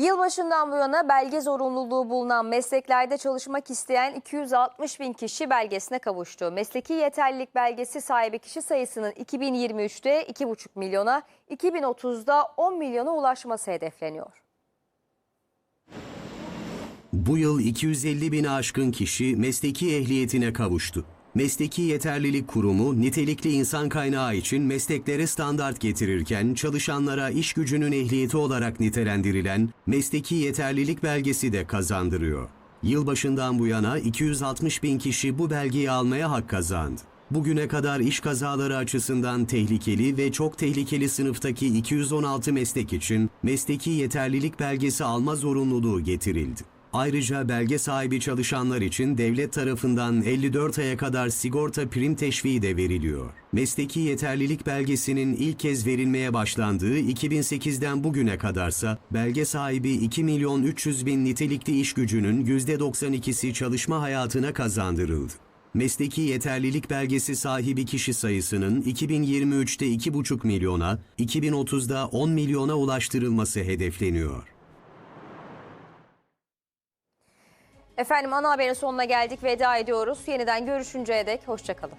Yılbaşından bu yana belge zorunluluğu bulunan mesleklerde çalışmak isteyen 260 bin kişi belgesine kavuştu. Mesleki yeterlilik belgesi sahibi kişi sayısının 2023'te 2,5 milyona, 2030'da 10 milyona ulaşması hedefleniyor. Bu yıl 250 bin aşkın kişi mesleki ehliyetine kavuştu. Mesleki Yeterlilik Kurumu nitelikli insan kaynağı için mesleklere standart getirirken çalışanlara iş gücünün ehliyeti olarak nitelendirilen mesleki yeterlilik belgesi de kazandırıyor. Yılbaşından bu yana 260 bin kişi bu belgeyi almaya hak kazandı. Bugüne kadar iş kazaları açısından tehlikeli ve çok tehlikeli sınıftaki 216 meslek için mesleki yeterlilik belgesi alma zorunluluğu getirildi. Ayrıca belge sahibi çalışanlar için devlet tarafından 54 aya kadar sigorta prim teşviği de veriliyor. Mesleki yeterlilik belgesinin ilk kez verilmeye başlandığı 2008'den bugüne kadarsa belge sahibi 2 milyon 300 bin nitelikli iş gücünün %92'si çalışma hayatına kazandırıldı. Mesleki yeterlilik belgesi sahibi kişi sayısının 2023'te 2,5 milyona, 2030'da 10 milyona ulaştırılması hedefleniyor. Efendim ana haberin sonuna geldik veda ediyoruz. Yeniden görüşünceye dek hoşçakalın.